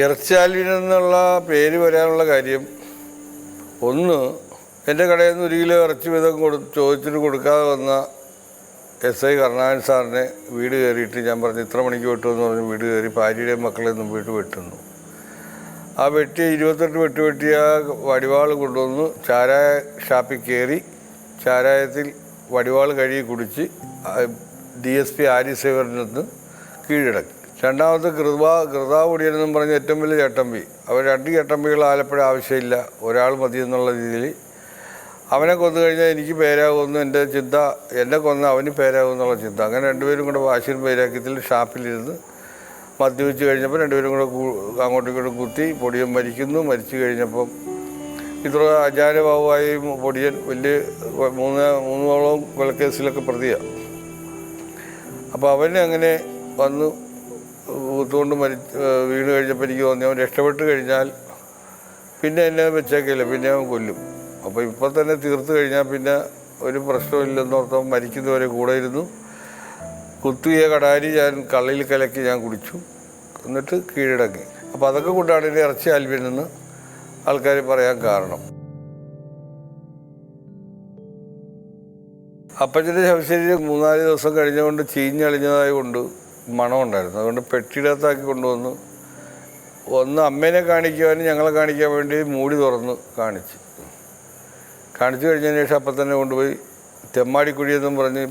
ഇറച്ചാലിൽ എന്നുള്ള പേര് വരാനുള്ള കാര്യം. ഒന്ന് എന്റെ കടയിൽ നിന്ന് ഒരു കിലോ ഇറച്ചി വീതം കൊടു ചോദിച്ചിട്ട് കൊടുക്കാതെ വന്ന എസ് ഐ കരുണാകരൻ സാറിനെ വീട് കയറിയിട്ട് ഞാൻ പറഞ്ഞു ഇത്ര മണിക്ക് വെട്ടുമെന്ന് പറഞ്ഞ് വീട് കയറി ഭാര്യയുടെയും നിന്നും വീട്ട് വെട്ടുന്നു. ആ വെട്ടി ഇരുപത്തെട്ട് വെട്ട് വെട്ടിയ വടിവാൾ കൊണ്ടുവന്ന് ചാരായ ഷാപ്പിൽ കയറി ചാരായത്തിൽ വടിവാൾ കഴുകി കുടിച്ച് ഡി എസ് പി നിന്ന് കീഴടക്കി. രണ്ടാമത്തെ കൃതാവുടിയൻ എന്നും പറഞ്ഞ ഏറ്റവും വലിയ ചട്ടമ്പി. അവർ രണ്ട് ചട്ടമ്പികൾ ആലപ്പുഴ ആവശ്യമില്ല. ഒരാൾ മതി എന്നുള്ള രീതിയിൽ. അവനെ കൊന്നു കഴിഞ്ഞാൽ എനിക്ക് പേരാകുമെന്ന് എന്റെ ചിന്ത എന്നെ കൊന്ന അവന് പേരാകും എന്നുള്ള ചിന്ത. അങ്ങനെ രണ്ടുപേരും കൂടെ വാശിയും പേരാക്കിയത്തിൽ ഷാപ്പിലിരുന്ന് മദ്യപിച്ച് കഴിഞ്ഞപ്പോൾ രണ്ടുപേരും കൂടെ അങ്ങോട്ടും ഇങ്ങോട്ടും കുത്തി പൊടിയൻ മരിക്കുന്നു. മരിച്ചു കഴിഞ്ഞപ്പം ഇത്ര അജാനഭാവമായി പൊടിയൻ വലിയ മൂന്ന് മൂന്നോളം കൊലക്കേസിലൊക്കെ പ്രതിയാണ് അപ്പോൾ അവനെ അങ്ങനെ വന്ന്. ഊത്തുകൊണ്ട് മരി വീണ് കഴിഞ്ഞപ്പോൾ എനിക്ക് തോന്നി അവൻ രക്ഷപ്പെട്ട് കഴിഞ്ഞാൽ പിന്നെ എന്നെ വെച്ചേക്കില്ല പിന്നെ അവൻ കൊല്ലും. അപ്പോൾ ഇപ്പം തന്നെ തീർത്ത് കഴിഞ്ഞാൽ പിന്നെ ഒരു പ്രശ്നമില്ലെന്നോർത്തവൻ മരിക്കുന്നവരെ കൂടെ ഇരുന്നു. കുത്തിയ കടാരി ഞാൻ കള്ളിയിൽ കലക്കി ഞാൻ കുടിച്ചു. എന്നിട്ട് കീഴടങ്ങി. അപ്പോൾ അതൊക്കെ കൊണ്ടാണ് എന്റെ ഇറച്ചി ആൽബിനെന്ന് ആൾക്കാർ പറയാൻ കാരണം. അപ്പച്ചന്റെ ശവശരീരം മൂന്നാൽ ദിവസം കഴിഞ്ഞുകൊണ്ട് ചീഞ്ഞളിഞ്ഞതായത് കൊണ്ട് മണമുണ്ടായിരുന്നു. അതുകൊണ്ട് പെട്ടിയിടത്താക്കി കൊണ്ടുവന്നു. ഒന്ന് അമ്മേനെ കാണിക്കുവാനും ഞങ്ങളെ കാണിക്കാൻ വേണ്ടി മൂടി തുറന്ന് കാണിച്ച്. കാണിച്ചു കഴിഞ്ഞതിന് ശേഷം അപ്പം തന്നെ കൊണ്ടുപോയി തെമ്മാടിക്കുഴി എന്നും പറഞ്ഞ്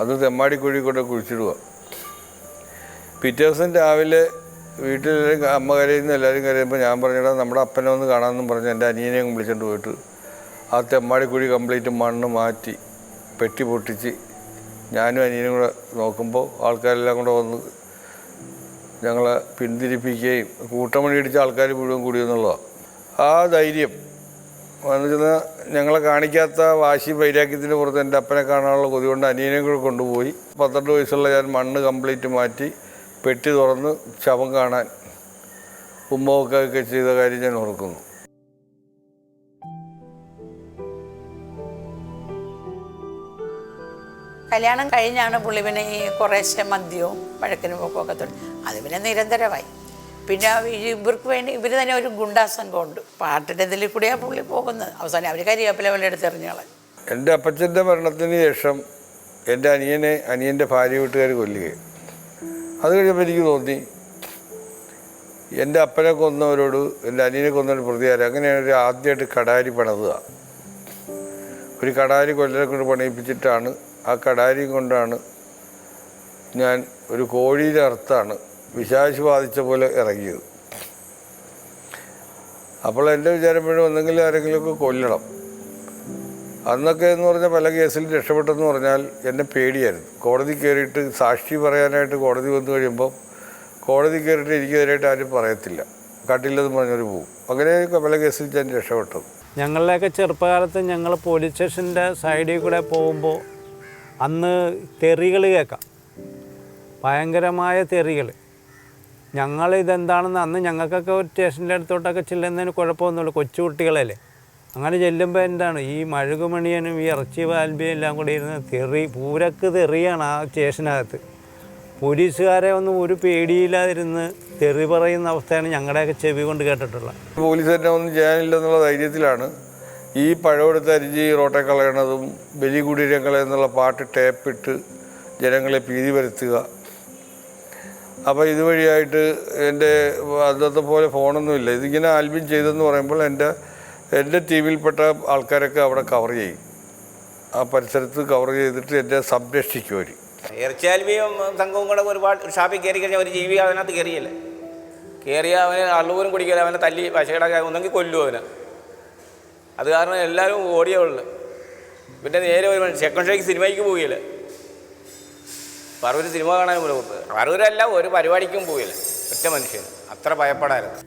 അത് തെമ്മാടിക്കുഴി കൊണ്ട് കുഴിച്ചിടുക പിറ്റേ ദിവസം രാവിലെ വീട്ടിലെല്ലാം അമ്മ കരയുന്ന എല്ലാവരും കരയുമ്പോൾ ഞാൻ പറഞ്ഞിടാ നമ്മുടെ അപ്പനെ ഒന്ന് കാണാമെന്നും പറഞ്ഞ് എന്റെ അനിയനെയും വിളിച്ചുകൊണ്ട് പോയിട്ട് ആ തെമ്മാടിക്കുഴി കംപ്ലീറ്റ് മണ്ണ് മാറ്റി പെട്ടി പൊട്ടിച്ച് ഞാനും അനിയനും കൂടെ നോക്കുമ്പോൾ ആൾക്കാരെല്ലാം കൂടെ വന്ന് ഞങ്ങളെ പിന്തിരിപ്പിക്കുകയും കൂട്ടമണി അടിച്ച ആൾക്കാർ മുഴുവൻ കൂടിയെന്നുള്ളതാണ് ആ ധൈര്യം. എന്ന് വെച്ചാൽ ഞങ്ങളെ കാണിക്കാത്ത വാശി വൈരാഗ്യത്തിന് പുറത്ത് എന്റെ അപ്പനെ കാണാനുള്ള കൊതി കൊണ്ട് അനിയനെ കൂടെ കൊണ്ടുപോയി. പന്ത്രണ്ട് വയസ്സുള്ള ഞാൻ മണ്ണ് കംപ്ലീറ്റ് മാറ്റി പെട്ടി തുറന്ന് ശവം കാണാൻ ഉമ്മൊക്കെ ഒക്കെ ചെയ്ത കാര്യം ഞാൻ ഓർക്കുന്നു. കല്യാണം കഴിഞ്ഞാണ് പുള്ളി പിന്നെ ഈ കുറേശ്ശെ മദ്യവും വഴക്കിനും ഒക്കെ തുടങ്ങി. അത് പിന്നെ നിരന്തരമായി. പിന്നെ ഇവർക്ക് വേണ്ടി ഇവർ തന്നെ ഒരു ഗുണ്ടാ സംഘമുണ്ട് പാട്ടിന്റെ ഇതിൽ കൂടിയാണ് പുള്ളി പോകുന്നത്. അവസാനം അവർ കരിവേപ്പില വല്ല എടുത്തെറിഞ്ഞോളെ എന്റെ അപ്പച്ചന്റെ മരണത്തിന് ശേഷം എന്റെ അനിയനെ അനിയന്റെ ഭാര്യ വീട്ടുകാർ കൊല്ലുകയും. അത് കഴിഞ്ഞപ്പോൾ എനിക്ക് തോന്നി എന്റെ അപ്പനെ കൊന്നവരോട് എന്റെ അനിയനെ കൊന്നൊരു പ്രതികാരം അങ്ങനെയാണ് ഒരു ആദ്യമായിട്ട് കടാരി പണിതുക. ഒരു കടാരി കൊല്ലനെ കൊണ്ട് പണിയിപ്പിച്ചിട്ടാണ് ആ കടാരിയും കൊണ്ടാണ് ഞാൻ ഒരു കോഴിയുടെ അർത്ഥാണ് വിശാശി ബാധിച്ച പോലെ ഇറങ്ങിയത്. അപ്പോൾ എന്റെ വിചാരം മുഴുവൻ ഒന്നെങ്കിലും ആരെങ്കിലുമൊക്കെ കൊല്ലണം. അന്നൊക്കെ എന്ന് പറഞ്ഞാൽ പല കേസിൽ രക്ഷപ്പെട്ടെന്ന് പറഞ്ഞാൽ എന്നെ പേടിയായിരുന്നു. കോടതി കയറിയിട്ട് സാക്ഷി പറയാനായിട്ട് കോടതി വന്നു കഴിയുമ്പോൾ കോടതി കയറിയിട്ട് എനിക്കെതിരായിട്ട് ആരും പറയത്തില്ല. കാട്ടില്ലെന്ന് പറഞ്ഞൊരു പോവും. അങ്ങനെ പല കേസിൽ ഞാൻ രക്ഷപ്പെട്ടത് ഞങ്ങളുടെയൊക്കെ ചെറുപ്പകാലത്ത് ഞങ്ങൾ പോലീസ് സ്റ്റേഷന്റെ സൈഡിൽ കൂടെ പോകുമ്പോൾ അന്ന് തെറികൾ കേൾക്കാം. ഭയങ്കരമായ തെറികൾ. ഞങ്ങൾ ഇതെന്താണെന്ന് അന്ന് ഞങ്ങൾക്കൊക്കെ ഒരു സ്റ്റേഷന്റെ അടുത്തോട്ടൊക്കെ ചെല്ലുന്നതിന് കുഴപ്പമൊന്നുമില്ല. കൊച്ചു കുട്ടികളല്ലേ. അങ്ങനെ ചെല്ലുമ്പോൾ എന്താണ്? ഈ മഴുകുമണിയനും ഈ ഇറച്ചി വാൽബിയും എല്ലാം കൂടി ഇരുന്ന് തെറി പൂരക്ക് തെറിയാണ് ആ സ്റ്റേഷനകത്ത്. പോലീസുകാരെ ഒന്നും ഒരു പേടിയില്ലാതിരുന്ന് തെറി പറയുന്ന അവസ്ഥയാണ് ഞങ്ങളുടെയൊക്കെ ചെവി കൊണ്ട് കേട്ടിട്ടുള്ളത്. പോലീസ് തന്നെ ഒന്നും ചെയ്യാനില്ലെന്നുള്ള ധൈര്യത്തിലാണ്. ഈ പഴമെടുത്ത് അരിഞ്ഞ് റോട്ടെ കളയണതും ബലികുടീരങ്ങളെ എന്നുള്ള പാട്ട് ടേപ്പിട്ട് ജനങ്ങളെ ഭീതി വരുത്തുക. അപ്പോൾ ഇതുവഴിയായിട്ട് എന്റെ അന്നത്തെ പോലെ ഫോണൊന്നുമില്ല. ഇതിങ്ങനെ ആൽബം ചെയ്തെന്ന് പറയുമ്പോൾ എന്റെ എന്റെ ടീമിൽപ്പെട്ട ആൾക്കാരൊക്കെ അവിടെ കവർ ചെയ്യും. ആ പരിസരത്ത് കവർ ചെയ്തിട്ട് എന്നെ സംരക്ഷിക്കും അവർ ഇറച്ചിയാൽവിയും സംഘവും കൂടെ ഒരുപാട് ഒരു ഷാപ്പിൽ കയറി കഴിഞ്ഞാൽ ഒരു ജീവി അതിനകത്ത് കയറിയല്ലേ? കയറിയ അവന് അള്ളുപോലും കുടിക്കില്ല? അവനെ തല്ലി പശയുടെ ഒന്നെങ്കിൽ കൊല്ലും അവനെ. അത് കാരണം എല്ലാവരും ഓടിയേ ഉള്ളു. പിന്നെ നേരെ ഒരു സെക്കൻഡ് ഷോയ്ക്ക് സിനിമയ്ക്ക് പോവുകയില്ല പറവൂർ സിനിമ കാണാൻ പോലും പറവൂരല്ല ഒരു പരിപാടിക്കും പോവില്ല ഒറ്റ മനുഷ്യൻ അത്ര ഭയപ്പെടായിരുന്നു.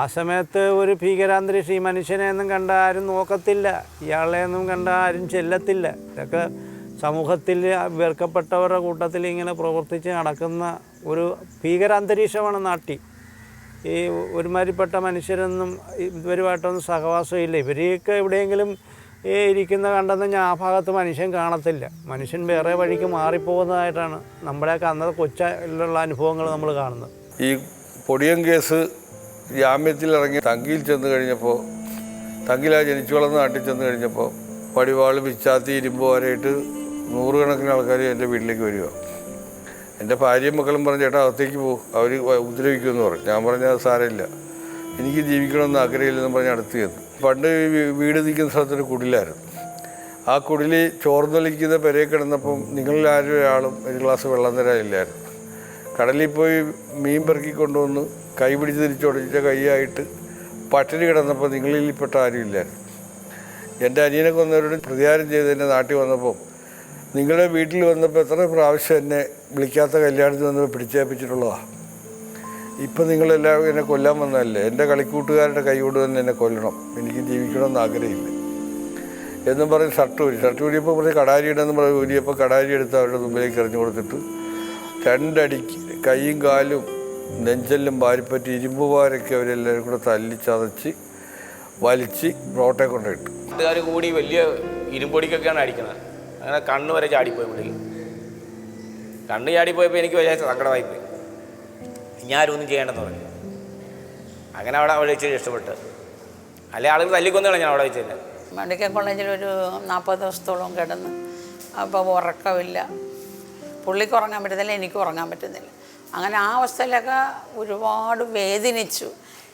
ആ സമയത്ത് ഒരു ഭീകരാന്തരീക്ഷം ഈ മനുഷ്യനെ ഒന്നും കണ്ട ആരും നോക്കത്തില്ല. ഇയാളെ ഒന്നും കണ്ട ആരും ചെല്ലത്തില്ല. ഇതൊക്കെ സമൂഹത്തിൽ വെറുക്കപ്പെട്ടവരുടെ കൂട്ടത്തിൽ ഇങ്ങനെ പ്രവർത്തിച്ച് നടക്കുന്ന ഒരു ഭീകരാന്തരീക്ഷമാണ് നാട്ടിൽ ഈ ഒരുമാതിരിപ്പെട്ട മനുഷ്യരൊന്നും ഇവരുമായിട്ടൊന്നും സഹവാസമില്ല. ഇവരെയൊക്കെ എവിടെയെങ്കിലും ഈ ഇരിക്കുന്ന കണ്ടെന്ന് ഞാൻ ആ ഭാഗത്ത് മനുഷ്യൻ കാണത്തില്ല. മനുഷ്യൻ വേറെ വഴിക്ക് മാറിപ്പോകുന്നതായിട്ടാണ് നമ്മുടെയൊക്കെ അന്നത്തെ കൊച്ചിലുള്ള അനുഭവങ്ങൾ നമ്മൾ കാണുന്നത്. ഈ പൊടിയം കേസ് ജാമ്യത്തിൽ ഇറങ്ങി തങ്കിയിൽ ചെന്ന് കഴിഞ്ഞപ്പോൾ തങ്കിലാ ജനിച്ചു വളർന്ന നാട്ടിൽ ചെന്ന് കഴിഞ്ഞപ്പോൾ വടിവാൾ പിച്ചാത്തി ഇരുമ്പ് വരെയിട്ട് നൂറുകണക്കിന് ആൾക്കാർ എന്റെ വീട്ടിലേക്ക് വരിക എന്റെ ഭാര്യയും മക്കളും പറഞ്ഞു ചേട്ടാ അകത്തേക്ക് പോകും അവർ ഉപദ്രവിക്കുമെന്ന് പറഞ്ഞു. ഞാൻ പറഞ്ഞ അത് സാരമില്ല. എനിക്ക് ജീവിക്കണമെന്ന് ആഗ്രഹമില്ലെന്ന് പറഞ്ഞ് അടുത്ത് ചെന്നു. പണ്ട് വീട് നിൽക്കുന്ന സ്ഥലത്തൊരു കുടിലായിരുന്നു. ആ കുടിൽ ചോർന്നൊലിക്കുന്ന പെരയെ കിടന്നപ്പം നിങ്ങളിൽ ആരും ഒരാളും ഒരു ഗ്ലാസ് വെള്ളം തരാനില്ലായിരുന്നു കടലിൽ പോയി മീൻ പെറുക്കി കൊണ്ടുവന്ന് കൈ പിടിച്ച് തിരിച്ചൊടിച്ച കൈയായിട്ട് പട്ടിണി കിടന്നപ്പോൾ നിങ്ങളിൽപ്പെട്ട ആരും ഇല്ലായിരുന്നു. എന്റെ അനിയനെ കൊന്നവരോട് പ്രതികാരം ചെയ്ത് എന്റെ നാട്ടിൽ വന്നപ്പോൾ നിങ്ങളുടെ വീട്ടിൽ വന്നപ്പോൾ എത്ര പ്രാവശ്യം എന്നെ വിളിക്കാത്ത കല്യാണത്തിൽ വന്നപ്പോൾ പിടിച്ചേപ്പിച്ചിട്ടുള്ളതാണ് ഇപ്പം നിങ്ങളെല്ലാവരും എന്നെ കൊല്ലാൻ വന്നതല്ലേ? എന്റെ കളിക്കൂട്ടുകാരുടെ കൈ കൊണ്ട് തന്നെ എന്നെ കൊല്ലണം. എനിക്ക് ജീവിക്കണമെന്ന് ആഗ്രഹമില്ല. എന്നും പറഞ്ഞ് ഷർട്ട് ഊരി ഷർട്ട് ഊരിയപ്പോൾ പറഞ്ഞ് കടാരി ഇടുമെന്ന് പറഞ്ഞ് ഊരിയപ്പോൾ കടാരി എടുത്ത് അവരുടെ മുമ്പിലേക്ക് എറിഞ്ഞു കൊടുത്തിട്ട് രണ്ടടിക്ക് കൈയും കാലും നെഞ്ചെല്ലും വാരിപ്പറ്റി ഇരുമ്പ് വാരൊക്കെ അവരെല്ലാവരും കൂടെ തല്ലി ചതച്ച് വലിച്ച് റോട്ടെ കൊണ്ടിട്ടു കൂടി വലിയ ഇരുമ്പൊടിക്കൊക്കെയാണ് അടിക്കുന്നത് അങ്ങനെ കണ്ണ് വരെ ചാടിപ്പോയി പുള്ളിക്ക് കണ്ണ് ചാടിപ്പോയപ്പോൾ എനിക്ക് വലിയ സങ്കടമായിപ്പോയി. ഞാൻ ഒന്നും ചെയ്യേണ്ടെന്ന് പറഞ്ഞു. അങ്ങനെ അവിടെ അവിടെ വെച്ച് ഇഷ്ടപ്പെട്ട്. അല്ലെ ആളുകൾ തല്ലിക്കൊന്നാണ് ഞാൻ അവിടെ വെച്ചില്ല മെഡിക്കൽ കോളേജിൽ ഒരു നാൽപ്പത് ദിവസത്തോളം കിടന്ന് അപ്പോൾ ഉറക്കമില്ല. പുള്ളിക്ക് ഉറങ്ങാൻ പറ്റുന്നില്ല എനിക്ക് ഉറങ്ങാൻ പറ്റുന്നില്ല. അങ്ങനെ ആ അവസ്ഥയിലൊക്കെ ഒരുപാട് വേദനിച്ചു.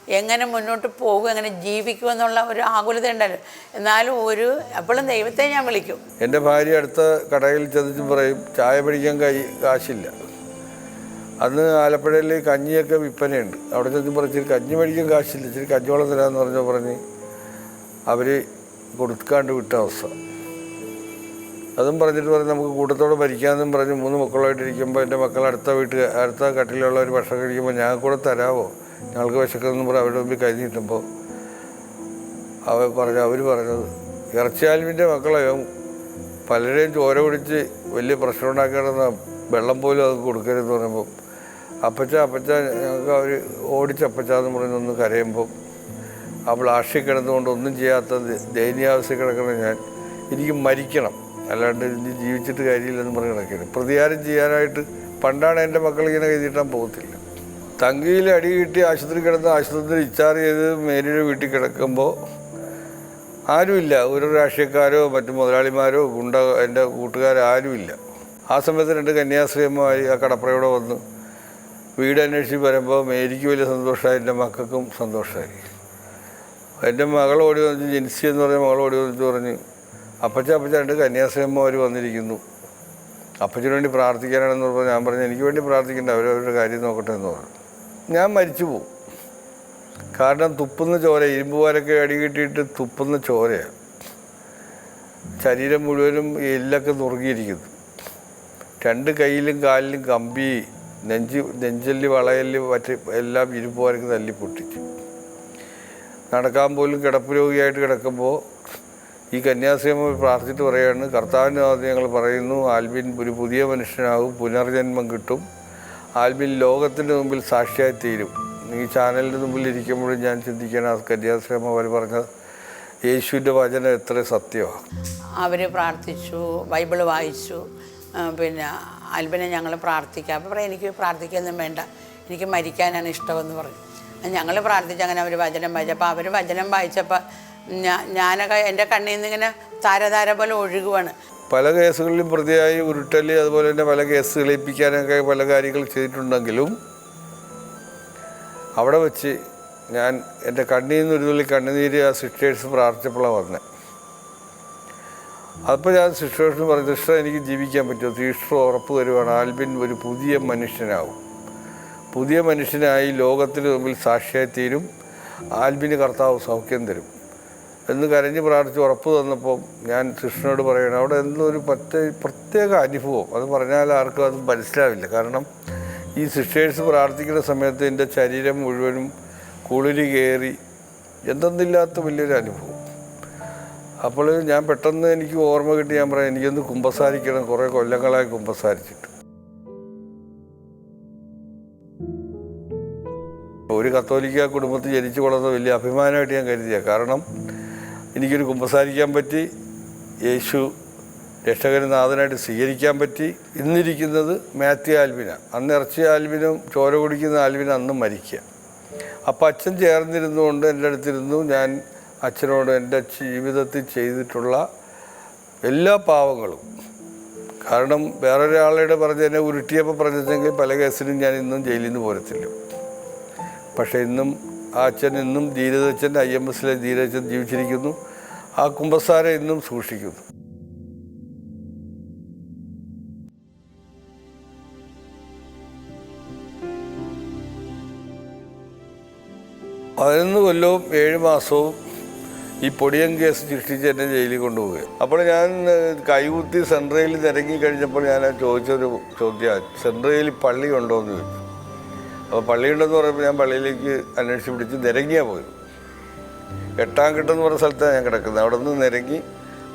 എങ്ങനെ മുന്നോട്ട് പോകും എങ്ങനെ ജീവിക്കും എന്നുള്ള ഒരു ആകുലത ഉണ്ടല്ലോ. എന്നാലും ഒരു എപ്പോഴും ദൈവത്തെ ഞാൻ വിളിക്കും. എന്റെ ഭാര്യ അടുത്ത കടയിൽ ചെന്നിട്ട് പറയും ചായ പിടിക്കാൻ കൈ കാശില്ല. അന്ന് ആലപ്പുഴയിൽ കഞ്ഞിയൊക്കെ വിൽപ്പനയുണ്ട്. അവിടെ ചെന്ന് പറഞ്ഞ് കഞ്ഞി മേടിക്കാൻ കാശില്ല ഇച്ചിരി കഞ്ഞിവെള്ളം തരാമെന്ന് പറഞ്ഞു പറഞ്ഞ് അവർ കൊടുക്കാണ്ട് വിട്ട അവസ്ഥ. അതും പറഞ്ഞിട്ട് പറഞ്ഞ് നമുക്ക് കൂട്ടത്തോടെ ഭരിക്കാമെന്നും പറഞ്ഞ് മൂന്ന് മക്കളായിട്ടിരിക്കുമ്പോൾ എന്റെ മക്കൾ അടുത്ത വീട്ടിൽ അടുത്ത കട്ടിലുള്ള ഒരു ഭക്ഷണം കഴിക്കുമ്പോൾ ഞാൻ കൂടെ തരാമോ ഞങ്ങൾക്ക് വിശക്കുന്നെന്ന് പറഞ്ഞ് അവരുടെ മുമ്പിൽ കൈ കിട്ടുമ്പോൾ അവർ പറഞ്ഞു അവർ പറഞ്ഞത് ഇറച്ചിയാൽവിന്റെ മക്കളെയും പലരെയും ചോര പിടിച്ച് വലിയ പ്രശ്നം ഉണ്ടാക്കിയിടുന്ന വെള്ളം പോലും അത് കൊടുക്കരുതെന്ന് പറയുമ്പോൾ അപ്പച്ച അപ്പച്ച ഞങ്ങൾക്ക് അവർ ഓടിച്ചപ്പച്ചാന്ന് പറഞ്ഞൊന്ന് കരയുമ്പോൾ ആ പ്ലാസ്റ്റിക് കിടന്നുകൊണ്ട് ഒന്നും ചെയ്യാത്ത ദയനീയാവസ്ഥ കിടക്കുന്ന ഞാൻ എനിക്ക് മരിക്കണം. അല്ലാണ്ട് ഇനി ജീവിച്ചിട്ട് കാര്യമില്ലെന്ന് പറഞ്ഞ് കിടക്കരുത് പ്രതികാരം ചെയ്യാനായിട്ട് പണ്ടാണ് എന്റെ മക്കൾ ഇങ്ങനെ എഴുതിയിട്ടാൻ പോകത്തില്ല. തങ്കിയിൽ അടി കിട്ടി ആശുപത്രി കിടന്ന് ആശുപത്രി ഇച്ചാറ് ചെയ്ത് മേരിയുടെ വീട്ടിൽ കിടക്കുമ്പോൾ ആരുമില്ല. ഒരു രാഷ്ട്രീയക്കാരോ മറ്റു മുതലാളിമാരോ ഗുണ്ട എന്റെ കൂട്ടുകാരോ ആരുമില്ല. ആ സമയത്ത് രണ്ട് കന്യാസ്ത്രീയന്മാർ ആ കടപ്പുറയോടെ വന്ന് വീട് അന്വേഷിച്ച് വരുമ്പോൾ മേരിക്ക് വലിയ സന്തോഷമായി എന്റെ മക്കൾക്കും സന്തോഷമായി. എന്റെ മകൾ ഓടി വന്നിട്ട് ജിൻസി എന്ന് പറഞ്ഞ മകൾ ഓടി വന്നിട്ട് പറഞ്ഞു അപ്പച്ച അപ്പച്ച രണ്ട് കന്യാസ്ത്രീയന്മാർ വന്നിരിക്കുന്നു. അപ്പച്ചന് വേണ്ടി പ്രാർത്ഥിക്കാനാണെന്ന് പറഞ്ഞപ്പോൾ ഞാൻ പറഞ്ഞു എനിക്ക് വേണ്ടി പ്രാർത്ഥിക്കേണ്ട അവരവരുടെ കാര്യം നോക്കട്ടെ എന്ന് പറഞ്ഞു. ഞാൻ മരിച്ചു പോകും കാരണം തുപ്പുന്ന ചോര അടി കിട്ടിയിട്ട് തുപ്പുന്ന ചോരയാണ്. ശരീരം മുഴുവനും എല്ലൊക്കെ നുറുകിയിരിക്കുന്നു. രണ്ട് കയ്യിലും കാലിലും കമ്പി നെഞ്ച് നെഞ്ചല്ലി വളയൽ മറ്റ് എല്ലാം ഇരുമ്പുകാർക്ക് തല്ലി പൊട്ടിച്ചു. നടക്കാൻ പോലും കിടപ്പ് രോഗിയായിട്ട് കിടക്കുമ്പോൾ ഈ കന്യാസ്ത്രീയമ്മ പ്രാർത്ഥിച്ചിട്ട് പറയുകയാണ് കർത്താവിന്റെ ഞങ്ങൾ പറയുന്നു ആൽബിൻ ഒരു പുതിയ മനുഷ്യനാകും പുനർജന്മം കിട്ടും ആൽബിൻ ലോകത്തിന്റെ മുമ്പിൽ സാക്ഷിയായി തീരും. ഈ ചാനലിന്റെ മുമ്പിൽ ഇരിക്കുമ്പോഴും ഞാൻ ചിന്തിക്കണം ആ കന്യാസ്ത്രീയമ്മ അവർ പറഞ്ഞത് യേശുവിന്റെ വചനം എത്ര സത്യമാണ് അവർ പ്രാർത്ഥിച്ചു ബൈബിൾ വായിച്ചു പിന്നെ അൽബിനെ ഞങ്ങൾ പ്രാർത്ഥിക്കാം. അപ്പോൾ പറയാം എനിക്ക് പ്രാർത്ഥിക്കൊന്നും വേണ്ട എനിക്ക് മരിക്കാനാണ് ഇഷ്ടമെന്ന് പറഞ്ഞു ഞങ്ങൾ പ്രാർത്ഥിച്ച് അങ്ങനെ അവർ വചനം വായിച്ചപ്പോൾ അവർ വചനം വായിച്ചപ്പോൾ ഞാനൊക്കെ എന്റെ കണ്ണിൽ നിന്ന് ഇങ്ങനെ താരതാര പോലെ ഒഴുകുവാണ്. പല കേസുകളിലും പ്രതിയായി ഉരുട്ടൽ അതുപോലെ തന്നെ പല കേസ് തെളിയിപ്പിക്കാനൊക്കെ പല കാര്യങ്ങൾ ചെയ്തിട്ടുണ്ടെങ്കിലും അവിടെ വെച്ച് ഞാൻ എന്റെ കണ്ണിൽ നിന്ന് ഒരു തുള്ളി കണ്ണുനീര് ആ സിസ്റ്റേഴ്സ് പ്രാർത്ഥിച്ചപ്പോഴാണ് വന്നത് അപ്പോൾ ഞാൻ സിസ്റ്റേഴ്സിന് പറഞ്ഞു സിസ്റ്റർ എനിക്ക് ജീവിക്കാൻ പറ്റുമോ? സിസ്റ്റർ ഉറപ്പ് തരുവാണ്. ആൽബിൻ ഒരു പുതിയ മനുഷ്യനാവും. പുതിയ മനുഷ്യനായി ലോകത്തിന് മുമ്പിൽ സാക്ഷിയായി തീരും. ആൽബിന് കർത്താവ് സൗഖ്യം തരും. എന്ന് കരഞ്ഞ് പ്രാർത്ഥിച്ച് ഉറപ്പ് തന്നപ്പോൾ ഞാൻ കൃഷ്ണനോട് പറയണം അവിടെ എന്തോ ഒരു പ്രത്യേക പ്രത്യേക അനുഭവം. അത് പറഞ്ഞാൽ ആർക്കും അത് മനസ്സിലാവില്ല. കാരണം ഈ സിസ്റ്റേഴ്സ് പ്രാർത്ഥിക്കുന്ന സമയത്ത് എന്റെ ശരീരം മുഴുവനും കുളിരി കയറി എന്തെന്നില്ലാത്ത വലിയൊരു അനുഭവം. അപ്പോൾ ഞാൻ പെട്ടെന്ന് എനിക്ക് ഓർമ്മ കിട്ടി. ഞാൻ പറയാം എനിക്കൊന്ന് കുമ്പസാരിക്കണം. കുറേ കൊല്ലങ്ങളായി കുമ്പസാരിച്ചിട്ട്. ഒരു കത്തോലിക്ക കുടുംബത്തിൽ ജനിച്ചു വളർന്ന വലിയ അഭിമാനമായിട്ട് ഞാൻ കരുതിയ. കാരണം എനിക്കൊരു കുമ്പസാരിക്കാൻ പറ്റി യേശു രക്ഷകനും നാഥനായിട്ട് സ്വീകരിക്കാൻ പറ്റി. ഇന്നിരിക്കുന്നത് മാത്യു ആൽബിന അന്ന് ഇറച്ചി ആൽബിനും ചോര കുടിക്കുന്ന ആൽബിനും അന്ന് മരിക്കുക. അപ്പം അച്ഛൻ ചേർന്നിരുന്നുകൊണ്ട് എന്റെ അടുത്തിരുന്നു. ഞാൻ അച്ഛനോട് എന്റെ ജീവിതത്തിൽ ചെയ്തിട്ടുള്ള എല്ലാ പാവങ്ങളും. കാരണം വേറൊരാളുടെ പറഞ്ഞ് എന്നെ ഉരുട്ടിയപ്പോൾ പറഞ്ഞെങ്കിൽ പല കേസിലും ഞാൻ ഇന്നും ജയിലിൽ നിന്ന് പോരത്തില്ല. പക്ഷേ ഇന്നും ആ അച്ഛൻ ഇന്നും ധീരതച്ഛൻ ഐ എം എസിലെ ധീരതച്ഛൻ ജീവിച്ചിരിക്കുന്നു. ആ കുമ്പസാര ഇന്നും സൂക്ഷിക്കുന്നു പതിനൊന്ന് കൊല്ലവും ഏഴ് മാസവും ഈ പൊടിയം കേസ് സൃഷ്ടിച്ച് എന്നെ ജയിലിൽ കൊണ്ടുപോവുക അപ്പോൾ ഞാൻ കൈകുത്തി സെൻട്രയിൽ തിരങ്ങി കഴിഞ്ഞപ്പോൾ ഞാൻ ചോദിച്ചൊരു ചോദ്യം സെൻട്രയിൽ പള്ളി ഉണ്ടോ എന്ന് ചോദിച്ചു. അപ്പോൾ പള്ളിയുണ്ടെന്ന് പറയുമ്പോൾ ഞാൻ പള്ളിയിലേക്ക് അന്വേഷിച്ച് പിടിച്ച് നിരങ്ങിയാ പോയത്. എട്ടാം കെട്ടെന്ന് പറഞ്ഞ സ്ഥലത്താണ് ഞാൻ കിടക്കുന്നത്. അവിടെ നിന്ന് നിരങ്ങി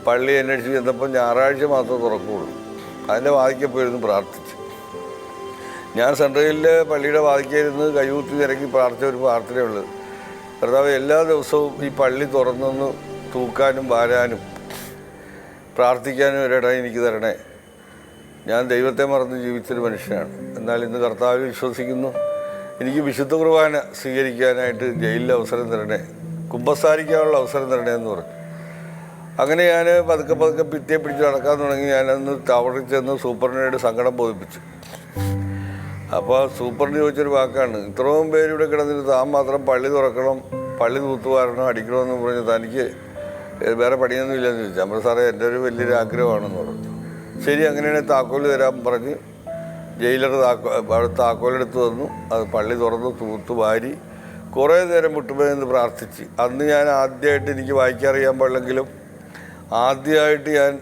പള്ളി അന്വേഷിച്ച് ചെന്നപ്പോൾ ഞായറാഴ്ച മാത്രമേ തുറക്കുകയുള്ളൂ അതിന്റെ വാതിക്കെ പോയിരുന്നു പ്രാർത്ഥിച്ച്. ഞാൻ സെൻട്രലിലെ പള്ളിയുടെ വാതിക്കയിരുന്ന് കൈകൂത്തി നിരങ്ങി പ്രാർത്ഥിച്ച ഒരു പ്രാർത്ഥനയുള്ളത് കർത്താവ് എല്ലാ ദിവസവും ഈ പള്ളി തുറന്നൊന്ന് തൂക്കാനും വാരാനും പ്രാർത്ഥിക്കാനും ഒരിടം എനിക്ക് തരണേ. ഞാൻ ദൈവത്തെ മറന്ന് ജീവിച്ചൊരു മനുഷ്യനാണ്. എന്നാൽ ഇന്ന് കർത്താവ് വിശ്വസിക്കുന്നു. എനിക്ക് വിശുദ്ധ കുർബാന സ്വീകരിക്കാനായിട്ട് ജയിലിൽ അവസരം തരണേ. കുമ്പസാരിക്കാനുള്ള അവസരം തരണേന്ന് പറഞ്ഞു. അങ്ങനെ ഞാൻ പതുക്കെ പതുക്കെ പിറ്റേ പിടിച്ച് നടക്കാൻ തുടങ്ങി. ഞാനന്ന് ടവറിൽ ചെന്ന് സൂപ്പറിനോട് സങ്കടം ബോധിപ്പിച്ചു. അപ്പോൾ സൂപ്പറിന് ചോദിച്ചൊരു വാക്കാണ്. ഇത്രയും പേര് ഇവിടെ കിടന്നിട്ട് താൻ മാത്രം പള്ളി തുറക്കണം പള്ളി തൂത്തുവാരണം അടിക്കണമെന്ന് പറഞ്ഞ് തനിക്ക് വേറെ പണിയൊന്നും ഇല്ലെന്ന് ചോദിച്ചു. നമ്മൾ സാറേ എന്റെ ഒരു വലിയൊരു ആഗ്രഹമാണെന്ന് പറഞ്ഞു. ശരി അങ്ങനെയാണെങ്കിൽ താക്കോൽ തരാൻ പറഞ്ഞ് ജയിലർ താക്കോ താക്കോലെടുത്ത് വന്നു അത് പള്ളി തുറന്ന് തൂത്ത് വാരി കുറേ നേരം വിട്ടുപോയെന്ന് പ്രാർത്ഥിച്ച്. അന്ന് ഞാൻ ആദ്യമായിട്ട് എനിക്ക് വായിക്കാൻ അറിയാൻ പാടില്ലെങ്കിലും ആദ്യമായിട്ട് ഞാൻ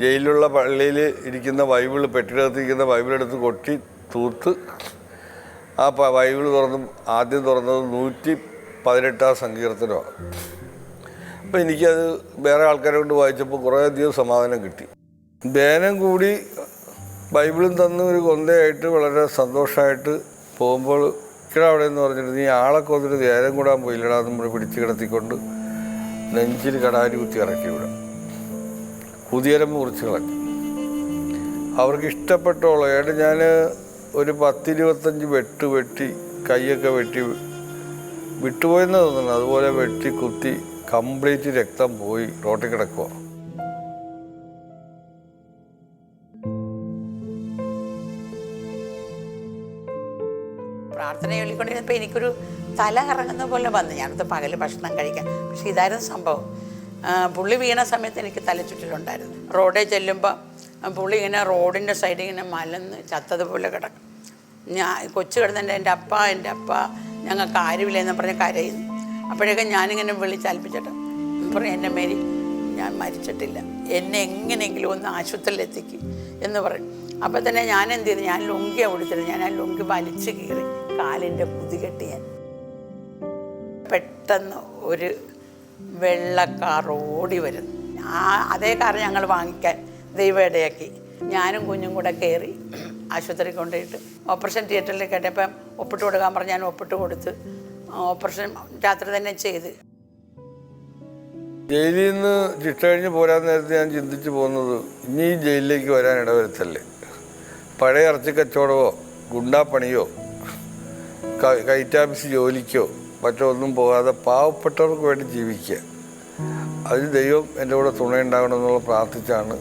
ജയിലിലുള്ള പള്ളിയിൽ ഇരിക്കുന്ന ബൈബിൾ പെട്ടിടത്തിരിക്കുന്ന ബൈബിൾ എടുത്ത് കൊട്ടി തൂത്ത് ആ ബൈബിൾ തുറന്ന് ആദ്യം തുറന്നത് നൂറ്റി പതിനെട്ടാം സങ്കീർത്തനമാണ്. അപ്പം എനിക്കത് വേറെ ആൾക്കാരെ കൊണ്ട് വായിച്ചപ്പോൾ കുറേ അധികം സമാധാനം കിട്ടി. ധ്യാനം കൂടി ബൈബിളും തന്ന് ഒരു കൊന്തയായിട്ട് വളരെ സന്തോഷമായിട്ട് പോകുമ്പോൾ ഇവിടെ അവിടെ എന്ന് പറഞ്ഞിട്ട് നീ ആളെ കൊന്നിട്ട് ധ്യാനം കൂടാൻ പോയില്ലടാ നമ്മൾ പിടിച്ചു കിടത്തിക്കൊണ്ട് നെഞ്ചിൽ കടാരി കുത്തി ഇറക്കി വിടാം. കുതിയരം മുറിച്ച് കളഞ്ഞു. അവർക്ക് ഇഷ്ടപ്പെട്ടോളൂ ഏട്ടൻ ഞാൻ ഒരു പത്തിരുപത്തഞ്ച് വെട്ട് വെട്ടി കൈയൊക്കെ വെട്ടി വിട്ടുപോയെന്ന് തോന്നുന്നു അതുപോലെ വെട്ടി കുത്തി കംപ്ലീറ്റ് രക്തം പോയി റോട്ടിൽ കിടക്കുക പ്രാർത്ഥന ചൊല്ലിക്കൊണ്ടിരുന്നപ്പോൾ എനിക്കൊരു തല കറങ്ങുന്ന പോലെ വന്നു. ഞാനത് പകൽ ഭക്ഷണം കഴിക്കാൻ. പക്ഷെ ഇതായിരുന്നു സംഭവം. പുള്ളി വീണ സമയത്ത് എനിക്ക് തലച്ചുറ്റിലുണ്ടായിരുന്നു റോഡിൽ ചെല്ലുമ്പോൾ പുള്ളി ഇങ്ങനെ റോഡിന്റെ സൈഡിൽ ഇങ്ങനെ മലന്ന് ചത്തതുപോലെ കിടക്കും. ഞാൻ കൊച്ചു കിടന്നിട്ട് എന്റെ അപ്പ എന്റെ അപ്പ ഞങ്ങൾക്ക് ആരുമില്ല എന്ന് പറഞ്ഞ് കരയുന്നു. അപ്പോഴേക്കും ഞാനിങ്ങനെ വിളിച്ചൽപ്പിച്ചിട്ട് പറയും എന്റെ മേരി ഞാൻ മരിച്ചിട്ടില്ല. എന്നെ എങ്ങനെയെങ്കിലും ഒന്ന് ആശുപത്രിയിൽ എത്തിക്കും എന്ന് പറയും. അപ്പോൾ തന്നെ ഞാൻ എന്ത് ചെയ്തു? ഞാൻ ലുങ്കിയാണ് കൊടുത്തിരുന്നത് ഞാൻ ആ ലുങ്കി വലിച്ചു കീറി. കാലിന്റെ കുതികെട്ടി ഞാൻ. പെട്ടെന്ന് ഒരു വെള്ളക്കാർ ഓടി വരുന്നു. ആ അതേ കാർ ഞങ്ങൾ വാങ്ങിക്കാൻ ദൈവയിടയാക്കി ഞാനും കുഞ്ഞും കൂടെ കയറി ആശുപത്രി കൊണ്ടുപോയിട്ട് ഓപ്പറേഷൻ തിയേറ്ററിൽ കേട്ടപ്പം ഒപ്പിട്ട് കൊടുക്കാൻ പറഞ്ഞ് ഞാൻ ഒപ്പിട്ട് കൊടുത്ത് ഓപ്പറേഷൻ രാത്രി തന്നെ ചെയ്ത്. ജയിലിൽ നിന്ന് ശിക്ഷ കഴിഞ്ഞ് പോരാൻ നേരത്തെ ഞാൻ ചിന്തിച്ചു പോകുന്നത് ഇനി ജയിലിലേക്ക് വരാൻ ഇടവരുത്തല്ലേ? പഴയ ഇറച്ചി കച്ചവടമോ ഗുണ്ടാപ്പണിയോ ക- ആഫീസ് ജോലിക്കോ മറ്റോ ഒന്നും പോകാതെ പാവപ്പെട്ടവർക്ക് വേണ്ടി ജീവിക്കുക. അതിന് ദൈവം എന്റെ കൂടെ തുണയുണ്ടാകണം എന്നുള്ള പ്രാർത്ഥിച്ചാണ്.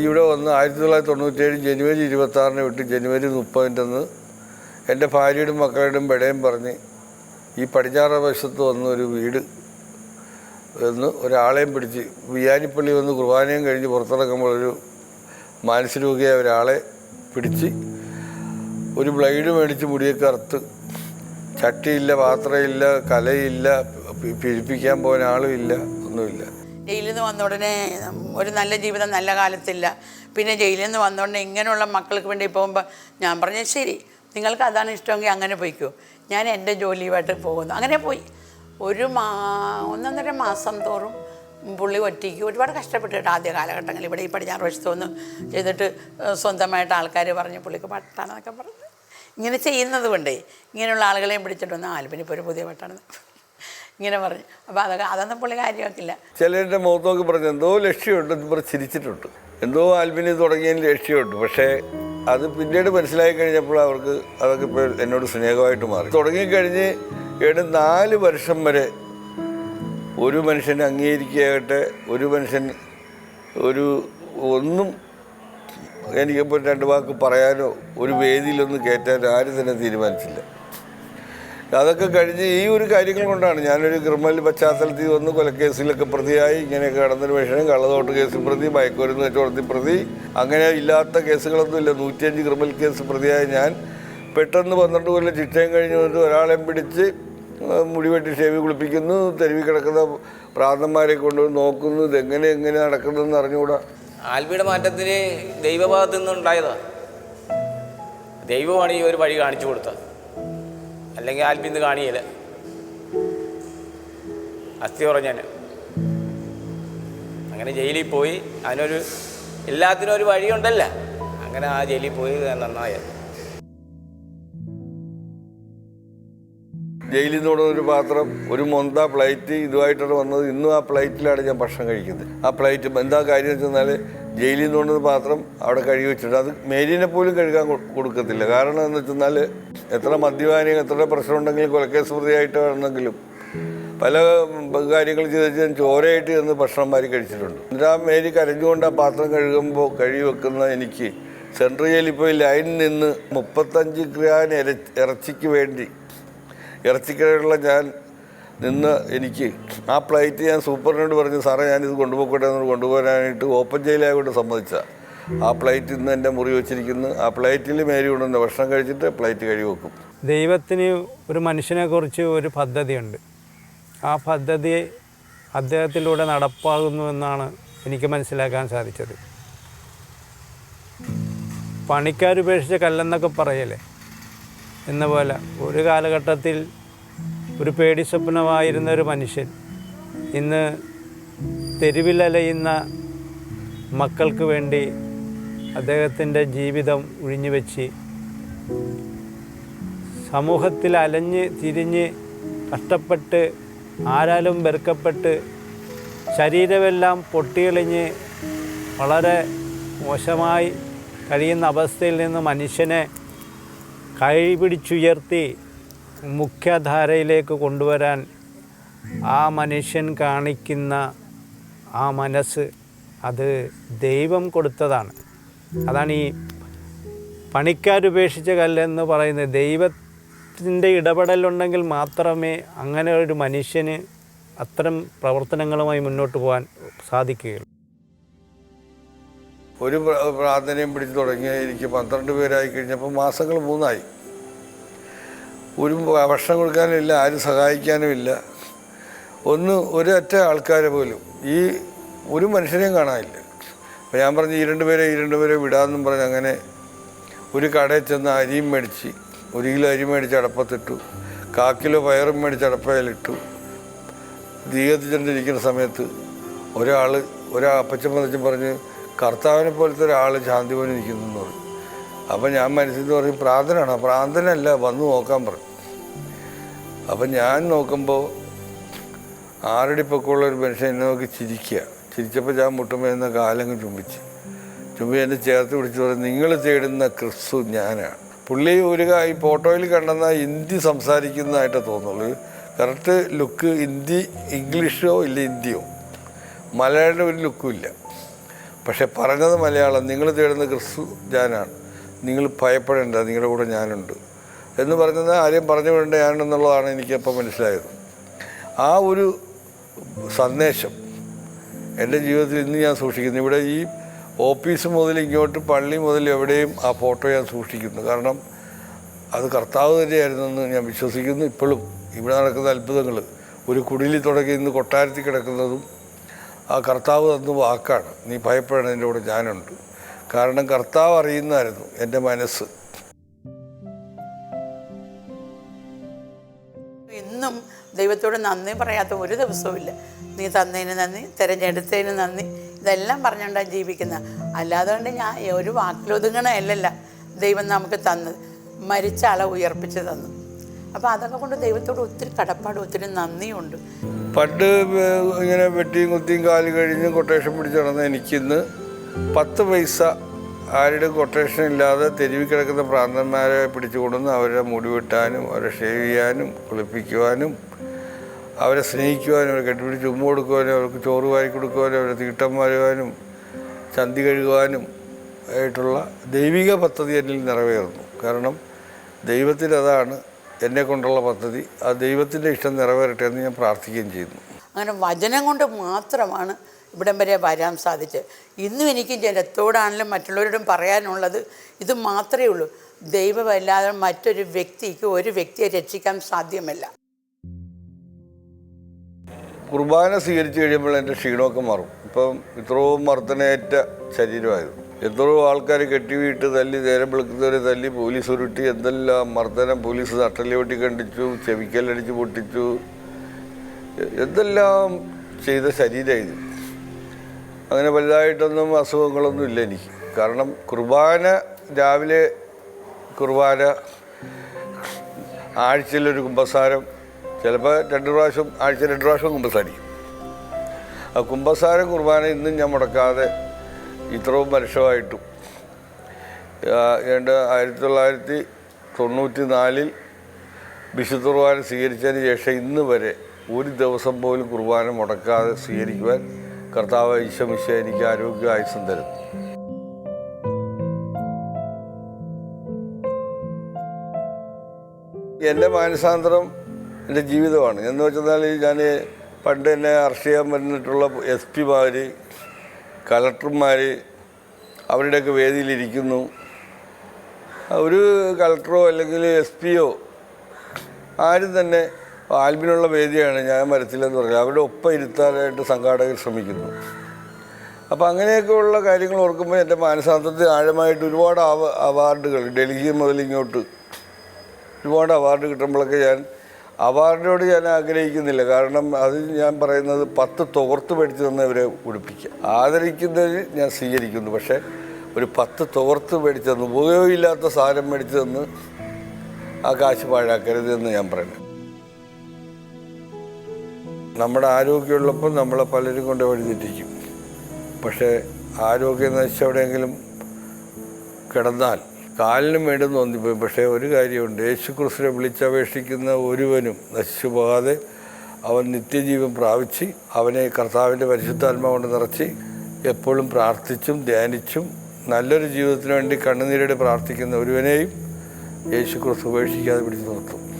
ഇവിടെ വന്ന് ആയിരത്തി തൊള്ളായിരത്തി തൊണ്ണൂറ്റേഴ് ജനുവരി ഇരുപത്തി ആറിന് വിട്ട് ജനുവരി മുപ്പതിന്റെ അന്ന് എന്റെ ഭാര്യയുടെയും മക്കളുടെയും പെടയും പറഞ്ഞ് ഈ പടിഞ്ഞാറ് വശത്ത് വന്ന ഒരു വീട് എന്ന് ഒരാളെയും പിടിച്ച് വിയാനിപ്പള്ളി വന്ന് കുർബാനയും കഴിഞ്ഞ് പുറത്തിറങ്ങുമ്പോൾ ഒരു മാനസിക രോഗിയായ ഒരാളെ പിടിച്ച് ഒരു ബ്ലേഡ് മേടിച്ച് മുടിയൊക്കെ അറുത്ത് ചട്ടിയില്ല പാത്രമില്ല കലയില്ല പിരിപ്പിക്കാൻ പോകാൻ ആളുമില്ല ഒന്നുമില്ല. ജയിലിൽ നിന്ന് വന്ന ഉടനെ ഒരു നല്ല ജീവിതം നല്ല കാലത്തില്ല. പിന്നെ ജയിലിൽ നിന്ന് വന്ന ഉടനെ ഇങ്ങനെയുള്ള മക്കൾക്ക് വേണ്ടി പോകുമ്പോൾ ഞാൻ പറഞ്ഞു ശരി നിങ്ങൾക്ക് അതാണ് ഇഷ്ടമെങ്കിൽ അങ്ങനെ പോയിക്കോ. ഞാൻ എന്റെ ജോലിയുമായിട്ട് പോകുന്നു. അങ്ങനെ പോയി. ഒരു മാ ഒന്നൊന്നര മാസം തോറും പുള്ളി ഒറ്റയ്ക്ക് ഒരുപാട് കഷ്ടപ്പെട്ടിട്ട് ആദ്യ കാലഘട്ടങ്ങളിൽ. ഇവിടെ ഈ പടിഞ്ഞാറ് വശത്തു നിന്ന് ചെയ്തിട്ട് സ്വന്തമായിട്ട് ആൾക്കാർ പറഞ്ഞു പുള്ളിക്ക് പട്ടാണെന്നൊക്കെ പറഞ്ഞു. ഇങ്ങനെ ചെയ്യുന്നത് കൊണ്ടേ ഇങ്ങനെയുള്ള ആളുകളെയും പിടിച്ചിട്ട് വന്ന് ആൽബിനിപ്പോൾ ഒരു പുതിയ പട്ടാണ് ഇങ്ങനെ പറഞ്ഞു. അപ്പോൾ അതൊക്കെ അതൊന്നും പുള്ളി കാര്യമാക്കില്ല. ചിലരുടെ മുഖത്ത് നോക്കി പറഞ്ഞു എന്തോ ലക്ഷ്യമുണ്ട് എന്ന് പറഞ്ഞ് ചിരിച്ചിട്ടുണ്ട്. എന്തോ ആൽബിനി തുടങ്ങിയതിന് ലക്ഷ്യമുണ്ട്. പക്ഷേ അത് പിന്നീട് മനസ്സിലായി കഴിഞ്ഞപ്പോൾ അവർക്ക് അതൊക്കെ ഇപ്പോൾ എന്നോട് സ്നേഹമായിട്ട് മാറി. തുടങ്ങിക്കഴിഞ്ഞ് ഏഴ് നാല് വർഷം വരെ ഒരു മനുഷ്യൻ അംഗീകരിക്കുകയാകട്ടെ ഒരു മനുഷ്യൻ ഒരു ഒന്നും എനിക്കിപ്പോൾ രണ്ട് വാക്ക് പറയാനോ ഒരു വേദിയിലൊന്നും കയറ്റാനോ ആരും തന്നെ തീരുമാനിച്ചില്ല. അതൊക്കെ കഴിഞ്ഞ് ഈ ഒരു കാര്യങ്ങൾ കൊണ്ടാണ് ഞാനൊരു ക്രിമിനൽ പശ്ചാത്തലത്തിൽ വന്ന് കൊലക്കേസിലൊക്കെ പ്രതിയായി ഇങ്ങനെയൊക്കെ കടന്നൊരു മനുഷ്യനും കള്ളതോട്ട് കേസിൽ പ്രതി മയക്കുമരുന്ന് കച്ചവടത്തിൽ പ്രതി അങ്ങനെ ഇല്ലാത്ത കേസുകളൊന്നും ഇല്ല നൂറ്റിയഞ്ച് ക്രിമിനൽ കേസ് പ്രതിയായ ഞാൻ പെട്ടെന്ന് പന്ത്രണ്ട് കൊല്ലം ശിക്ഷയും കഴിഞ്ഞ് വന്നിട്ട് ഒരാളെ പിടിച്ച് മുടി വെട്ടി ഷേവി കുളിപ്പിക്കുന്നു തെരുവി കിടക്കുന്ന പ്രാന്തന്മാരെ കൊണ്ട് നോക്കുന്നു ഇതെങ്ങനെ എങ്ങനെ നടക്കുന്നതെന്ന് അറിഞ്ഞുകൂടാ? ആൽബിയുടെ മാറ്റത്തിന് ദൈവഭാഗത്തു നിന്നുണ്ടായതാ ദൈവമാണ് ഈ ഒരു വഴി കാണിച്ചു കൊടുത്തത്. അല്ലെങ്കിൽ ആൽബി ഇന്ന് കാണിയില്ല. അസ്ഥി പറഞ്ഞാൽ അങ്ങനെ ജയിലിൽ പോയി. അതിനൊരു എല്ലാത്തിനും ഒരു വഴിയുണ്ടല്ല. അങ്ങനെ ആ ജയിലിൽ പോയി നന്നായത് ജയിലിൽ നിന്ന് ഒരു പാത്രം ഒരു മൊന്ത പ്ലേറ്റ് ഇതുമായിട്ടാണ് വന്നത്. ഇന്നും ആ പ്ലേറ്റിലാണ് ഞാൻ ഭക്ഷണം കഴിക്കുന്നത്. ആ പ്ലേറ്റ് എന്താ കാര്യം എന്ന് വെച്ചാൽ ജയിലിൽ നിന്ന് കൊണ്ടുവന്ന പാത്രം അവിടെ കഴുകി വെച്ചിട്ട് അത് മേലിനെ പോലും കഴുകാൻ കൊടുക്കത്തില്ല. കാരണം എന്ന് വെച്ചാൽ എത്ര മദ്യപാനിയും എത്ര പ്രശ്നമുണ്ടെങ്കിലും കൊലക്കേസ് പ്രതിയായിട്ട് വേണമെങ്കിലും പല കാര്യങ്ങൾ ചെയ്ത് ഞാൻ ചോരയായിട്ട് ചെന്ന് ഭക്ഷണന്മാർ കഴിച്ചിട്ടുണ്ട്. എന്നിട്ട് ആ മേരി കരഞ്ഞുകൊണ്ട് ആ പാത്രം കഴുകുമ്പോൾ കഴുകി വെക്കുന്ന എനിക്ക് സെൻട്രൽ ജയിലിൽ പോയി ലൈനിൽ നിന്ന് മുപ്പത്തഞ്ച് ഗ്രാൻ ഇറച്ചിക്ക് വേണ്ടി ഇറച്ചിക്കടയുള്ള ഞാൻ നിന്ന് എനിക്ക് ആ പ്ലേറ്റ് ഞാൻ സൂപ്പറിനോട് പറഞ്ഞു സാറേ ഞാനിത് കൊണ്ടുപോയിക്കോട്ടെ എന്ന് കൊണ്ടുപോകാനായിട്ട് ഓപ്പൺ ജയിലായതുകൊണ്ട് സമ്മതിച്ച. ആ പ്ലേറ്റ് ഇന്ന് എന്റെ മുറി വെച്ചിരിക്കുന്നു. ആ പ്ലേറ്റിൽ മേരി കൊണ്ടുവന്ന് ഭക്ഷണം കഴിച്ചിട്ട് പ്ലേറ്റ് കഴിവെക്കും ദൈവത്തിന് ഒരു മനുഷ്യനെക്കുറിച്ച് ഒരു പദ്ധതിയുണ്ട്. ആ പദ്ധതി അദ്ദേഹത്തിലൂടെ നടപ്പാകുന്നു എന്നാണ് എനിക്ക് മനസ്സിലാക്കാൻ സാധിച്ചത്. പണിക്കാരുപേക്ഷിച്ച കല്ലെന്നൊക്കെ പറയലേ എന്ന പോലെ ഒരു കാലഘട്ടത്തിൽ ഒരു പേടി സ്വപ്നമായിരുന്ന ഒരു മനുഷ്യൻ ഇന്ന് തെരുവിലലയുന്ന മക്കൾക്ക് വേണ്ടി അദ്ദേഹത്തിന്റെ ജീവിതം ഒഴിഞ്ഞു വെച്ച് സമൂഹത്തിൽ അലഞ്ഞ് തിരിഞ്ഞ് കഷ്ടപ്പെട്ട് ആരാലും വെറുക്കപ്പെട്ട് ശരീരമെല്ലാം പൊട്ടിയെളിഞ്ഞ് വളരെ മോശമായി കഴിയുന്ന അവസ്ഥയിൽ നിന്ന് മനുഷ്യനെ കൈപിടിച്ചുയർത്തി മുഖ്യധാരയിലേക്ക് കൊണ്ടുവരാൻ ആ മനുഷ്യൻ കാണിക്കുന്ന ആ മനസ്സ് അത് ദൈവം കൊടുത്തതാണ്. അതാണ് ഈ പണിക്കാരുപേക്ഷിച്ച കല്ലെന്ന് പറയുന്നത്. ദൈവത്തിന്റെ ഇടപെടലുണ്ടെങ്കിൽ മാത്രമേ അങ്ങനെ ഒരു മനുഷ്യന് അത്തരം പ്രവർത്തനങ്ങളുമായി മുന്നോട്ട് പോകാൻ സാധിക്കുകയുള്ളൂ. ഒരു പ്ര- പ്രാർത്ഥനയും പിടിച്ച് തുടങ്ങി എനിക്ക് പന്ത്രണ്ട് പേരായി കഴിഞ്ഞപ്പോൾ മാസങ്ങൾ മൂന്നായി. ഒരു ഭക്ഷണം കൊടുക്കാനുമില്ല ആരും സഹായിക്കാനുമില്ല. ഒന്ന് ഒരൊറ്റ ആൾക്കാരെ പോലും ഈ ഒരു മനുഷ്യനെയും കാണാനില്ല. അപ്പോൾ ഞാൻ പറഞ്ഞു ഈ രണ്ടുപേരെ ഈ രണ്ടുപേരെ വിടാമെന്നും പറഞ്ഞ് അങ്ങനെ ഒരു കടയിൽ ചെന്ന് അരിയും മേടിച്ച് ഒരു കിലോ അരി മേടിച്ച് അടപ്പത്തിട്ടു. കാ കിലോ പയറും മേടിച്ച് അടപ്പയിലിട്ടു. തീ ചെന്നിരിക്കുന്ന സമയത്ത് ഒരാൾ ഒരാ അപ്പച്ചൻ പതച്ചും പറഞ്ഞ് കർത്താവിനെ പോലത്തെ ഒരാൾ ശാന്തി പോലെ നിൽക്കുന്നു എന്ന് പറഞ്ഞു. അപ്പം ഞാൻ മനസ്സിൽ പറഞ്ഞു പ്രാന്തനാണ് പ്രാന്തനല്ല വന്ന് നോക്കാൻ പറഞ്ഞു. അപ്പം ഞാൻ നോക്കുമ്പോൾ ആറടി പൊക്കമുള്ള ഒരു മനുഷ്യൻ എന്നെ നോക്കി ചിരിക്കുക ചിരിച്ചപ്പോൾ ഞാൻ മുട്ടുമ്പോൾ കാലങ്ങ് ചുംബിച്ച്. ചുമ്പി എന്നെ ചേർത്ത് പിടിച്ച് പറഞ്ഞു നിങ്ങൾ തേടുന്ന ക്രിസ്തു ഞാനാണ് പുള്ളി ഒരു ഈ ഫോട്ടോയിൽ കണ്ടെന്ന ഹിന്ദി സംസാരിക്കുന്നതായിട്ട് തോന്നുള്ളൂ. കറക്റ്റ് ലുക്ക് ഹിന്ദി ഇംഗ്ലീഷോ ഇല്ല ഹിന്ദിയോ? മലയാളം ഒരു ലുക്കും ഇല്ല. പക്ഷെ പറഞ്ഞത് മലയാളം നിങ്ങൾ തേടുന്ന ക്രിസ്തു ഞാനാണ്. നിങ്ങൾ ഭയപ്പെടേണ്ട നിങ്ങളുടെ കൂടെ ഞാനുണ്ട്. എന്ന് പറഞ്ഞത് ആരെയും പറഞ്ഞു വിടേണ്ട ഞാനെന്നുള്ളതാണ് എനിക്കപ്പോൾ മനസ്സിലായത്. ആ ഒരു സന്ദേശം എന്റെ ജീവിതത്തിൽ ഇന്ന് ഞാൻ സൂക്ഷിക്കുന്നു. ഇവിടെ ഈ ഓഫീസ് മുതൽ ഇങ്ങോട്ട് പള്ളി മുതൽ എവിടെയും ആ ഫോട്ടോ ഞാൻ സൂക്ഷിക്കുന്നു. കാരണം അത് കർത്താവ് തന്നെയായിരുന്നെന്ന് ഞാൻ വിശ്വസിക്കുന്നു ഇപ്പോഴും. ഇവിടെ നടക്കുന്ന അത്ഭുതങ്ങൾ ഒരു കുടിലിൽ തുടങ്ങി ഇന്ന് കൊട്ടാരത്തിൽ കിടക്കുന്നതും ആ കർത്താവ് തന്ന വാക്കാണ്. നീ ഭയപ്പെടുന്നതിന്റെ കൂടെ ഞാനുണ്ട്. കാരണം കർത്താവ് അറിയുന്നതായിരുന്നു എന്റെ മനസ്സ്. ദൈവത്തോട് നന്ദി പറയാത്ത ഒരു ദിവസവുമില്ല നീ തന്നതിന് നന്ദി തിരഞ്ഞെടുത്തതിന് നന്ദി ഇതെല്ലാം പറഞ്ഞുകൊണ്ടാണ് ജീവിക്കുന്നത് അല്ലാതെ കൊണ്ട് ഞാൻ ഒരു വാക്കിലൊതുങ്ങണമല്ലല്ല ദൈവം നമുക്ക് തന്നത് മരിച്ച ആളെ ഉയർപ്പിച്ച് തന്നു. അപ്പോൾ അതൊക്കെ കൊണ്ട് ദൈവത്തോട് ഒത്തിരി കടപ്പാട് ഒത്തിരി നന്ദിയുണ്ട്. പണ്ട് ഇങ്ങനെ വെട്ടിയും കുത്തിയും കാൽ കഴിഞ്ഞ് കൊട്ടേഷൻ പിടിച്ച് നടന്ന എനിക്കിന്ന് പത്ത് പൈസ ആരുടെ കൊട്ടേഷൻ ഇല്ലാതെ തെരുവിൽ കിടക്കുന്ന പ്രാന്തന്മാരെ പിടിച്ചു അവരെ മുടി വെട്ടാനും അവരെ ഷേവ് ചെയ്യാനും കുളിപ്പിക്കുവാനും അവരെ സ്നേഹിക്കുവാനും അവരെ കെട്ടിപ്പിടിച്ച് ഉമ്മ കൊടുക്കുവാനും അവർക്ക് ചോറ് വാരി കൊടുക്കുവാനും അവരെ തീട്ടം വരുവാനും ചന്തി കഴുകുവാനും ആയിട്ടുള്ള ദൈവിക പദ്ധതി എന്നിൽ നിറവേറുന്നു. കാരണം ദൈവത്തിന് അതാണ് എന്നെ കൊണ്ടുള്ള പദ്ധതി. ആ ദൈവത്തിന്റെ ഇഷ്ടം നിറവേറട്ടെ എന്ന് ഞാൻ പ്രാർത്ഥിക്കുകയും ചെയ്യുന്നു. അങ്ങനെ വചനം കൊണ്ട് മാത്രമാണ് ഇവിടം വരെ വരാൻ സാധിച്ചത്. ഇന്നും എനിക്ക് ജനത്തോടാണെങ്കിലും മറ്റുള്ളവരോടും പറയാനുള്ളത് ഇത് മാത്രമേ ഉള്ളൂ. ദൈവമല്ലാതെ മറ്റൊരു വ്യക്തിക്ക് ഒരു വ്യക്തിയെ രക്ഷിക്കാൻ സാധ്യമല്ല. കുർബാന സ്വീകരിച്ചു കഴിയുമ്പോൾ എന്റെ ക്ഷീണമൊക്കെ മാറും. ഇപ്പം ഇത്രയും മർദ്ദനേറ്റ ശരീരമായിരുന്നു. എത്രയോ ആൾക്കാർ കെട്ടിവീട്ട് തല്ലി നേരം വെളുക്കുന്നവരെ തല്ലി പോലീസ് ഉരുട്ടി എന്തെല്ലാം മർദ്ദനം പോലീസ് തട്ടലി വെട്ടി കണ്ടിച്ചു ചെവിക്കല്ലടിച്ച് പൊട്ടിച്ചു എന്തെല്ലാം ചെയ്ത ശരീരം ഇത് അങ്ങനെ വലുതായിട്ടൊന്നും അസുഖങ്ങളൊന്നും ഇല്ല എനിക്ക്. കാരണം കുർബാന രാവിലെ കുർബാന ആഴ്ചയിലൊരു കുമ്പസാരം ചിലപ്പോൾ രണ്ട് പ്രാവശ്യം ആഴ്ച രണ്ട് പ്രാവശ്യം കുമ്പസാരിക്കും. ആ കുമ്പസാര കുർബാന ഇന്നും ഞാൻ മുടക്കാതെ ഇത്രയും വർഷമായിട്ടും ആ, ഏതാണ്ട് ആയിരത്തി തൊള്ളായിരത്തി തൊണ്ണൂറ്റി നാലിൽ വിശുദ്ധ കുർബാന സ്വീകരിച്ചതിന് ശേഷം ഇന്ന് വരെ ഒരു ദിവസം പോലും കുർബാന മുടക്കാതെ സ്വീകരിക്കുവാൻ കർത്താവ് ഈശമിശ എനിക്ക് ആരോഗ്യ ആയുസം തരും എന്റെ മാനസാന്തരം എന്റെ ജീവിതമാണ്. എന്ന് വെച്ചാൽ ഞാൻ പണ്ട് എന്നെ അറസ്റ്റ് ചെയ്യാൻ വന്നിട്ടുള്ള എസ് പിമാർ കളക്ടർമാർ അവരുടെയൊക്കെ വേദിയിലിരിക്കുന്നു. ഒരു കളക്ടറോ അല്ലെങ്കിൽ എസ് പിയോ ആരും തന്നെ ആൽബിനുള്ള വേദിയാണ് ഞാൻ വരത്തില്ലെന്ന് പറഞ്ഞത്. അവരുടെ ഒപ്പം ഇരുത്താനായിട്ട് സംഘാടകർ ശ്രമിക്കുന്നു. അപ്പോൾ അങ്ങനെയൊക്കെയുള്ള കാര്യങ്ങൾ ഓർക്കുമ്പോൾ എന്റെ മാനസാന്തത്തിൽ ആഴമായിട്ട് ഒരുപാട് അവ അവാർഡുകൾ ഡൽഹി മുതൽ ഇങ്ങോട്ട് ഒരുപാട് അവാർഡ് കിട്ടുമ്പോഴൊക്കെ ഞാൻ അവാർഡിനോട് ഞാൻ ആഗ്രഹിക്കുന്നില്ല. കാരണം അത് ഞാൻ പറയുന്നത് പത്ത് തോർത്ത് മേടിച്ചു തന്നവരെ ഉടുപ്പിക്കുക. ആദരിക്കുന്നതിൽ ഞാൻ സ്വീകരിക്കുന്നു. പക്ഷേ ഒരു പത്ത് തോർത്ത് മേടിച്ചു തന്നു ഉപയോഗമില്ലാത്ത സാധനം മേടിച്ചു തന്ന് ആ കാശ് പാഴാക്കരുത് എന്ന് ഞാൻ പറയുന്നത് നമ്മുടെ ആരോഗ്യമുള്ളപ്പോൾ നമ്മളെ പലരും കൊണ്ട് വഴിതെറ്റിക്കും. പക്ഷേ ആരോഗ്യം നശിച്ചവിടെയെങ്കിലും കിടന്നാൽ കാലിനും വേണ്ടി തോന്നിപ്പോയി പക്ഷേ ഒരു കാര്യമുണ്ട്. യേശു ക്രിസ്തുവിനെ വിളിച്ചപേക്ഷിക്കുന്ന ഒരുവനും നശിച്ചു പോകാതെ അവൻ നിത്യജീവൻ പ്രാപിച്ച് അവനെ കർത്താവിന്റെ പരിശുദ്ധാത്മാവ് കൊണ്ട് നിറച്ച് എപ്പോഴും പ്രാർത്ഥിച്ചും ധ്യാനിച്ചും നല്ലൊരു ജീവിതത്തിന് വേണ്ടി കണ്ണുനീരോടെ പ്രാർത്ഥിക്കുന്ന ഒരുവനെയും യേശു ക്രിസ്തു ഉപേക്ഷിക്കാതെ പിടിച്ചു നിർത്തും.